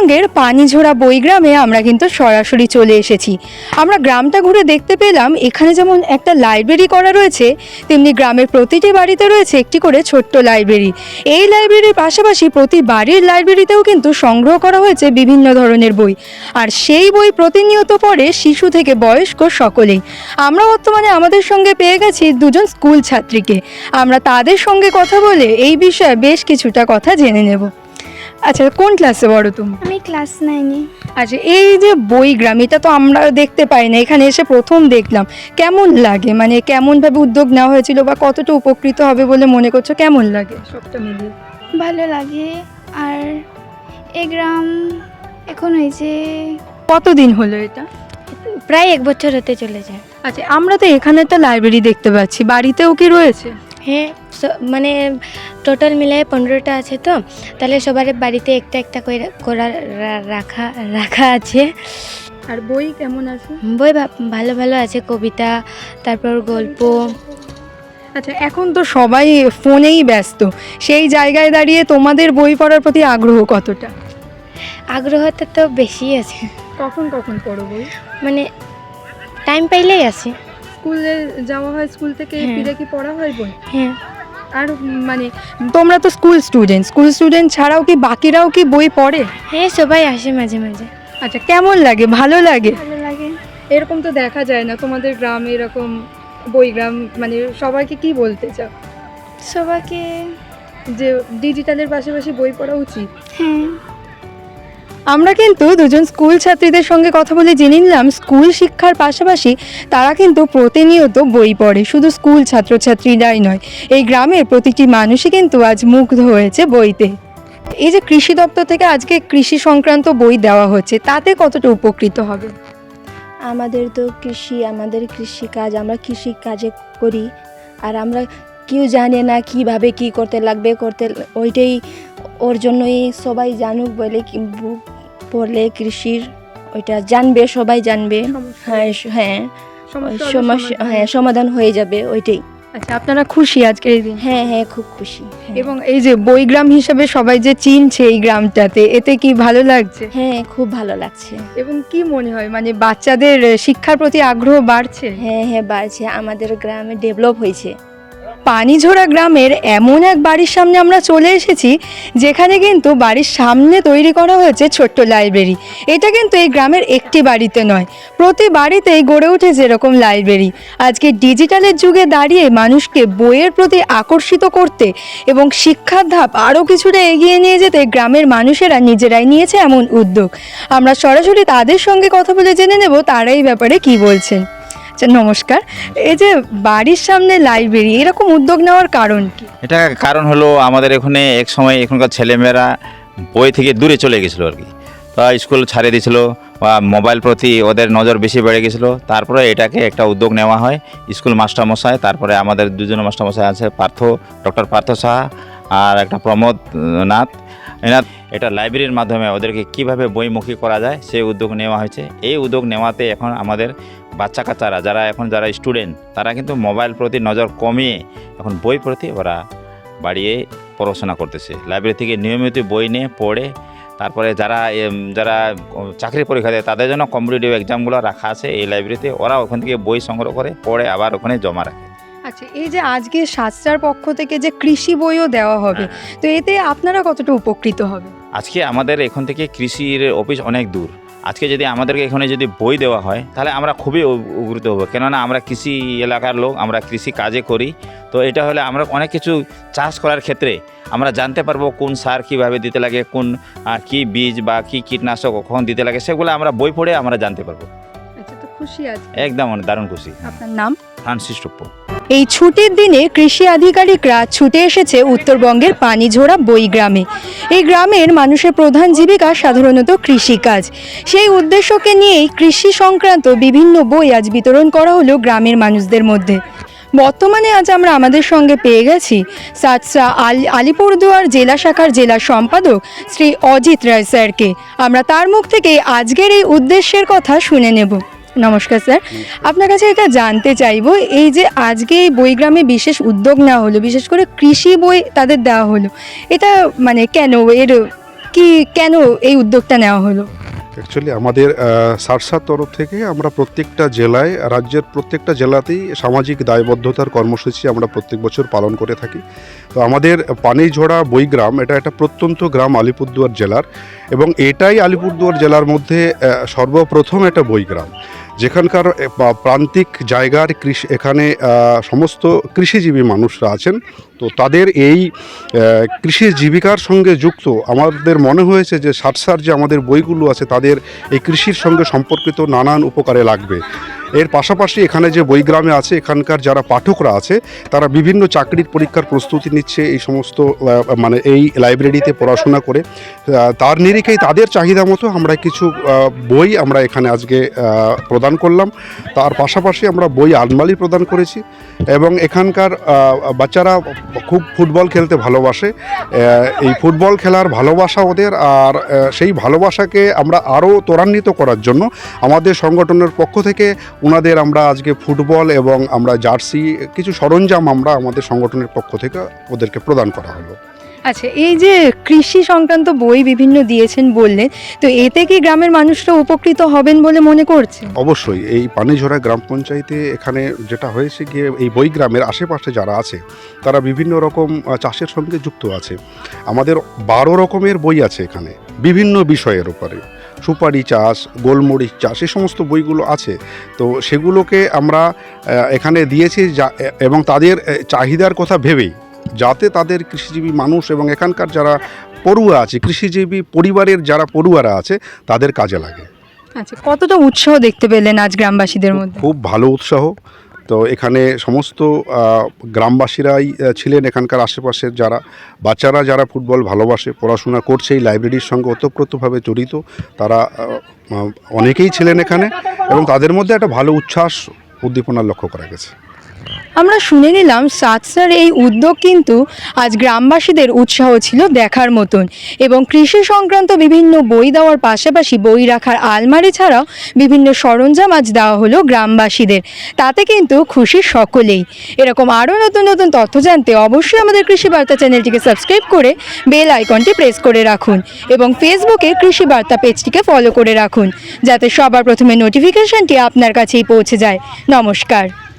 উত্তরবঙ্গের পানিঝোড়া বইগ্রামে আমরা কিন্তু সরাসরি চলে এসেছি। আমরা গ্রামটা ঘুরে দেখতে পেলাম, এখানে যেমন একটা লাইব্রেরি করা রয়েছে, তেমনি গ্রামের প্রতিটি বাড়িতে রয়েছে একটি করে ছোট্ট লাইব্রেরি। এই লাইব্রেরির পাশাপাশি প্রতি বাড়ির লাইব্রেরিতেও কিন্তু সংগ্রহ করা হয়েছে বিভিন্ন ধরনের বই। আর সেই বই প্রতিনিয়ত পড়ে শিশু থেকে বয়স্ক সকলেই। আমরা বর্তমানে আমাদের সঙ্গে পেয়ে গেছি দুজন স্কুল ছাত্রীকে। আমরা তাদের সঙ্গে কথা বলে এই বিষয়ে বেশ কিছুটা কথা জেনে নেব। আচ্ছা কোন ক্লাসে বড় তুমি? আমি ক্লাস নাইনে আচ্ছা এই যে বইগ্রাম এটা তো আমরা দেখতে পাই না। এখানে এসে প্রথম দেখলাম। কেমন লাগে? মানে কেমনভাবে উদ্যোগ নেওয়া হয়েছিল বা কতটা উপকৃত হবে বলে মনে করছ? কেমন লাগে সবটা মিলিয়ে? ভালো লাগে। আর এই গ্রাম এখন হয়েছে কতদিন হলো এটা? প্রায় এক বছর হতে চলে যায় আচ্ছা আমরা তো এখানে একটা লাইব্রেরি দেখতে পাচ্ছি। বাড়িতেও কি রয়েছে? হ্যাঁ মানে টোটাল মিলাই পনেরোটা আছে তো তাহলে সবার বাড়িতে একটা একটা করে করা রাখা রাখা আছে। আর বই কেমন আছে? বই ভালো ভালো আছে কবিতা তারপর গল্প। আচ্ছা এখন তো সবাই ফোনেই ব্যস্ত সেই জায়গায় দাঁড়িয়ে তোমাদের বই পড়ার প্রতি আগ্রহ কতটা? আগ্রহটা তো বেশি আছে। কখন কখন পড়ো বই? মানে টাইম পাইলেই আছে। স্কুলে যাওয়া হয় স্কুল থেকে হ্যাঁ। ফিরে কি পড়া হয় বই? হ্যাঁ। আর মানে তোমরা তো স্কুল স্টুডেন্ট। স্কুল স্টুডেন্ট ছাড়াও কি বাকিরাও কি বই পড়ে? হ্যাঁ সবাই আসে মাঝে মাঝে। আচ্ছা কেমন লাগে? ভালো লাগে? ভালো লাগে। এরকম তো দেখা যায় না। তোমাদের গ্রামে এরকম বইগ্রাম মানে সবাইকে কি বলতে চাও? সবাইকে যে ডিজিটালের পাশাপাশি বই পড়া উচিত। হ্যাঁ। আমরা কিন্তু দুজন স্কুল ছাত্রীদের সঙ্গে কথা বলে জেনে নিলাম, স্কুল শিক্ষার পাশাপাশি তারা কিন্তু প্রতিনিয়ত বই পড়ে। শুধু স্কুল ছাত্রছাত্রীরাই নয়, এই গ্রামের প্রতিটি মানুষই কিন্তু আজ মুগ্ধ হয়েছে বইতে। এই যে কৃষি দপ্তর থেকে আজকে কৃষি সংক্রান্ত বই দেওয়া হচ্ছে, তাতে কতটা উপকৃত হবে? আমাদের তো কৃষি, আমাদের কৃষি কাজ আমরা কৃষি কাজে করি। আর আমরা কেউ জানে না কীভাবে কি করতে লাগবে করতে ওইটাই ওর জন্যই সবাই জানুক বলে পড়লে কৃষির ওইটা জানবে সবাই জানবে। হ্যাঁ হ্যাঁ সমস্যা হ্যাঁ সমাধান হয়ে যাবে ওইটাই। আচ্ছা আপনারা খুশি আজকের এই দিন? হ্যাঁ হ্যাঁ খুব খুশি। হ্যাঁ। এবং এই যে বইগ্রাম হিসেবে সবাই যে চিনছে এই গ্রামটাতে এতে কি ভালো লাগছে? হ্যাঁ খুব ভালো লাগছে। এবং কি মনে হয় মানে বাচ্চাদের শিক্ষার প্রতি আগ্রহ বাড়ছে? হ্যাঁ হ্যাঁ বাড়ছে। আমাদের গ্রামে ডেভেলপ হয়েছে। পানিঝোড়া গ্রামের এমন এক বাড়ির সামনে আমরা চলে এসেছি, যেখানে কিন্তু বাড়ির সামনে তৈরি করা হয়েছে ছোট্ট লাইব্রেরি। এটা কিন্তু এই গ্রামের একটি বাড়িতে নয়, প্রতি বাড়িতেই গড়ে উঠেছে এরকম লাইব্রেরি। আজকে ডিজিটালের যুগে দাঁড়িয়ে মানুষকে বইয়ের প্রতি আকর্ষিত করতে এবং শিক্ষার ধাপ আরও কিছুটা এগিয়ে নিয়ে যেতে গ্রামের মানুষেরা নিজেরাই নিয়েছে এমন উদ্যোগ। আমরা সরাসরি তাদের সঙ্গে কথা বলে জেনে নেব তারা এই ব্যাপারে কি বলছেন। নমস্কার। এই যে বাড়ির সামনে লাইব্রেরি এরকম উদ্যোগ নেওয়ার কারণ কি? এটা কারণ হলো আমাদের এখানে এক সময় এখনকার ছেলেমেয়েরা বই থেকে দূরে চলে গেছিল আর কি। তো স্কুল ছাড়িয়ে দিয়েছিল বা মোবাইল প্রতি ওদের নজর বেশি বেড়ে গেছিল। তারপরে এটাকে একটা উদ্যোগ নেওয়া হয় স্কুল মাস্টারমশাই, তারপরে আমাদের দুজন মাস্টারমশাই আছে, পার্থ, ডক্টর পার্থ সাহা আর একটা প্রমোদ নাথ। এনার এটা লাইব্রেরির মাধ্যমে ওদেরকে কীভাবে বইমুখী করা যায়, সেই উদ্যোগ নেওয়া হয়েছে। এই উদ্যোগ নেওয়াতে এখন আমাদের বাচ্চা কাচ্চারা যারা এখন যারা স্টুডেন্ট তারা কিন্তু মোবাইল প্রতি নজর কমিয়ে এখন বই প্রতি ওরা বাড়িয়ে পড়াশোনা করতেছে। লাইব্রেরি থেকে নিয়মিত বই নিয়ে পড়ে তারপরে যারা যারা চাকরি পরীক্ষা দেয় তাদের জন্য কম্পিটিটিভ এক্সামগুলো রাখা আছে এই লাইব্রেরিতে ওরা ওখান থেকে বই সংগ্রহ করে পড়ে আবার ওখানে জমা রাখে। আচ্ছা এই যে আজকে শাস্ত্রার পক্ষ থেকে যে কৃষি বইও দেওয়া হবে তো এতে আপনারা কতটা উপকৃত হবে আজকে আমাদের এখান থেকে কৃষির অফিস অনেক দূর। আজকে যদি আমাদেরকে এখানে যদি বই দেওয়া হয় তাহলে আমরা খুবই উপকৃত হব। কেননা আমরা কৃষি এলাকার লোক আমরা কৃষি কাজে করি। তো এটা হলে আমরা অনেক কিছু চাষ করার ক্ষেত্রে আমরা জানতে পারব কোন সার কীভাবে দিতে লাগে কোন কি বীজ বা কি কীটনাশক কখন দিতে লাগে সেগুলো আমরা বই পড়ে আমরা জানতে পারব। আচ্ছা খুশি আছে একদম দারুণ খুশি। আপনার নাম? ফ্রান্সিস টুপ্পো। এই ছুটির দিনে কৃষি আধিকারিকরা ছুটে এসেছে উত্তরবঙ্গের পানিঝোড়া বই গ্রামে। এই গ্রামের মানুষের প্রধান জীবিকা সাধারণত কৃষিকাজ। সেই উদ্দেশ্যকে নিয়েই কৃষি সংক্রান্ত বিভিন্ন বই আজ বিতরণ করা হলো গ্রামের মানুষদের মধ্যে। বর্তমানে আজ আমরা আমাদের সঙ্গে পেয়ে গেছি সাতসা আল আলিপুরদুয়ার জেলা শাখার জেলা সম্পাদক শ্রী অজিত রায় স্যারকে। আমরা তার মুখ থেকে আজকের এই উদ্দেশ্যের কথা শুনে নেব। নমস্কার স্যার। আপনার কাছে এটা জানতে চাইব এই যে আজকে এই বইগ্রামে বিশেষ উদ্যোগ নেওয়া হলো বিশেষ করে কৃষি বই তাদের দেওয়া হলো এটা মানে কেন এর কি কেন এই উদ্যোগটা নেওয়া হলো? অ্যাকচুয়ালি আমাদের সারসার তরফ থেকে আমরা প্রত্যেকটা জেলায়, রাজ্যের প্রত্যেকটা জেলাতেই সামাজিক দায়বদ্ধতার কর্মসূচি আমরা প্রত্যেক বছর পালন করে থাকি। তো আমাদের পানিঝোড়া বইগ্রাম এটা একটা প্রত্যন্ত গ্রাম আলিপুরদুয়ার জেলার এবং এটাই আলিপুরদুয়ার জেলার মধ্যে সর্বপ্রথম একটা বইগ্রাম যেখানকার প্রান্তিক জায়গার কৃষি, এখানে সমস্ত কৃষিজীবী মানুষরা আছেন। তো তাদের এই কৃষি জীবিকার সঙ্গে যুক্ত আমাদের মনে হয়েছে যে সারসার যে আমাদের বইগুলো আছে, তাদের এই কৃষির সঙ্গে সম্পর্কিত নানান উপকারে লাগবে। এর পাশাপাশি এখানে যে বইগ্রামে আছে, এখানকার যারা পাঠকরা আছে, তারা বিভিন্ন চাকরির পরীক্ষার প্রস্তুতি নিচ্ছে, এই সমস্ত মানে এই লাইব্রেরিতে পড়াশোনা করে। তার নিরিখেই তাদের চাহিদা মতো আমরা কিছু বই আমরা এখানে আজকে প্রদান করলাম। তার পাশাপাশি আমরা বই আলমারি প্রদান করেছি এবং এখানকার বাচ্চারা খুব ফুটবল খেলতে ভালোবাসে। এই ফুটবল খেলার ভালোবাসা ওদের আর সেই ভালোবাসাকে আমরা আরও ত্বরান্বিত করার জন্য আমাদের সংগঠনের পক্ষ থেকে ওনাদের আমরা আজকে ফুটবল এবং আমরা জার্সি কিছু সরঞ্জাম আমরা আমাদের সংগঠনের পক্ষ থেকে ওদেরকে প্রদান করা হলো। আচ্ছা এই যে কৃষি সংক্রান্ত বই বিভিন্ন দিয়েছেন বললেন তো এতে কি গ্রামের মানুষরা উপকৃত হবেন বলে মনে করছে অবশ্যই এই পানিঝরা গ্রাম পঞ্চায়েতে এখানে যেটা হয়েছে গিয়ে এই বই গ্রামের আশেপাশে যারা আছে তারা বিভিন্ন রকম চাষের সঙ্গে যুক্ত আছে। আমাদের বারো রকমের বই আছে এখানে বিভিন্ন বিষয়ের উপরে। সুপারি চাষ গোলমরিচ চাষ এই সমস্ত বইগুলো আছে। তো সেগুলোকে আমরা এখানে দিয়েছি যা- এবং তাদের চাহিদার কথা ভেবেই যাতে তাদের কৃষিজীবী মানুষ এবং এখানকার যারা পড়ুয়া আছে কৃষিজীবী পরিবারের যারা পড়ুয়ারা আছে তাদের কাজে লাগে। আচ্ছা কতটা উৎসাহ দেখতে পেলেন আজ গ্রামবাসীদের মধ্যে? খুব ভালো উৎসাহ। তো এখানে সমস্ত গ্রামবাসীরাই ছিলেন এখানকার আশেপাশের যারা, বাচ্চারা যারা ফুটবল ভালোবাসে, পড়াশোনা করছে, এই লাইব্রেরির সঙ্গে ওতপ্রোতভাবে জড়িত, তারা অনেকেই ছিলেন এখানে এবং তাদের মধ্যে একটা ভালো উচ্ছ্বাস উদ্দীপনা লক্ষ্য করা গেছে। আমরা শুনে নিলাম সাতসার এই উদ্যোগ কিন্তু আজ গ্রামবাসীদের উৎসাহ ছিল দেখার মতন। এবং কৃষি সংক্রান্ত বিভিন্ন বই দেওয়ার পাশাপাশি বই রাখার আলমারি ছাড়াও বিভিন্ন সরঞ্জাম আজ দেওয়া হলো গ্রামবাসীদের। তাতে কিন্তু খুশি সকলেই। এরকম আরও নতুন নতুন তথ্য জানতে অবশ্যই আমাদের কৃষি বার্তা চ্যানেলটিকে সাবস্ক্রাইব করে বেল আইকনটি প্রেস করে রাখুন এবং ফেসবুকে কৃষি বার্তা পেজটিকে ফলো করে রাখুন, যাতে সবার প্রথমে নোটিফিকেশনটি আপনার কাছেই পৌঁছে যায়। নমস্কার।